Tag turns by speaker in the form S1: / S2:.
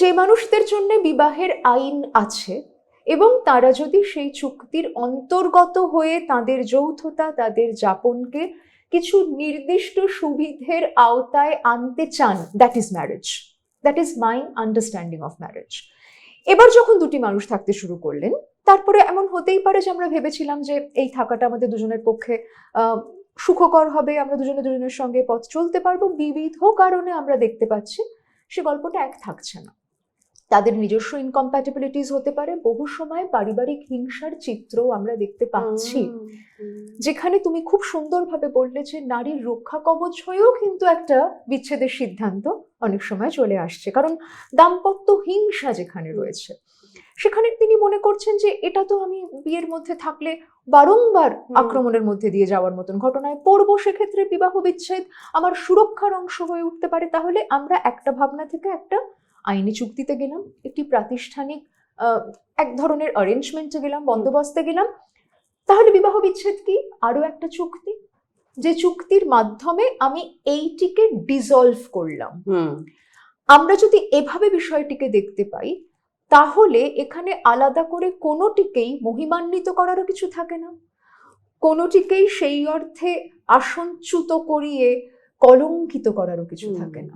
S1: যে মানুষদের জন্য বিবাহের আইন আছে এবং তারা যদি সেই চুক্তির অন্তর্গত হয়ে তাদের যৌথতা, তাদের যাপনকে কিছু নির্দিষ্ট সুবিধের আওতায় আনতে চান that is marriage that is my understanding of marriage এবার যখন দুটি মানুষ থাকতে শুরু করলেন, তারপরে এমন হতেই পারে যে আমরা ভেবেছিলাম যে এই থাকাটা আমাদের দুজনের পক্ষে সুখকর হবে, আমরা দুজনে দুজনের সঙ্গে পথ চলতে পারব। বিবিধ কারণে আমরা দেখতে পাচ্ছি সে গল্পটা এক থাকছে না। তাদের নিজস্ব ইনকম্প্যাটিবিলিটিস হতে পারে। বহু সময় পারিবারিক হিংসার চিত্রও আমরা দেখতে পাচ্ছি। যেখানে তুমি খুব সুন্দরভাবে বললে যে নারীর রক্ষা কবচ হয়েও কিন্তু একটা বিচ্ছেদের সিদ্ধান্ত অনেক সময় চলে আসছে। কারণ দাম্পত্য হিংসা যেখানে রয়েছে সেখানে তিনি মনে করছেন যে এটা তো আমি বিয়ের মধ্যে থাকলে বারংবার আক্রমণের মধ্যে দিয়ে যাওয়ার মতন ঘটনায় পড়ব সেক্ষেত্রে বিবাহ বিচ্ছেদ আমার সুরক্ষার অংশ হয়ে উঠতে পারে। তাহলে আমরা একটা ভাবনা থেকে একটা আইনি চুক্তিতে গেলাম একটি প্রাতিষ্ঠানিক এক ধরনের অ্যারেঞ্জমেন্টে গেলাম বন্দোবস্তে গেলাম। তাহলে বিবাহ বিচ্ছেদ কি? আরও একটা চুক্তি? যে চুক্তির মাধ্যমে আমি এইটিকে ডিজলভ করলাম। আমরা যদি এভাবে বিষয়টিকে দেখতে পাই তাহলে এখানে আলাদা করে কোনোটিকেই মহিমান্বিত করারও কিছু থাকে না। কোনোটিকেই সেই অর্থে আসনচ্যুত করিয়ে কলঙ্কিত করারও কিছু থাকে না।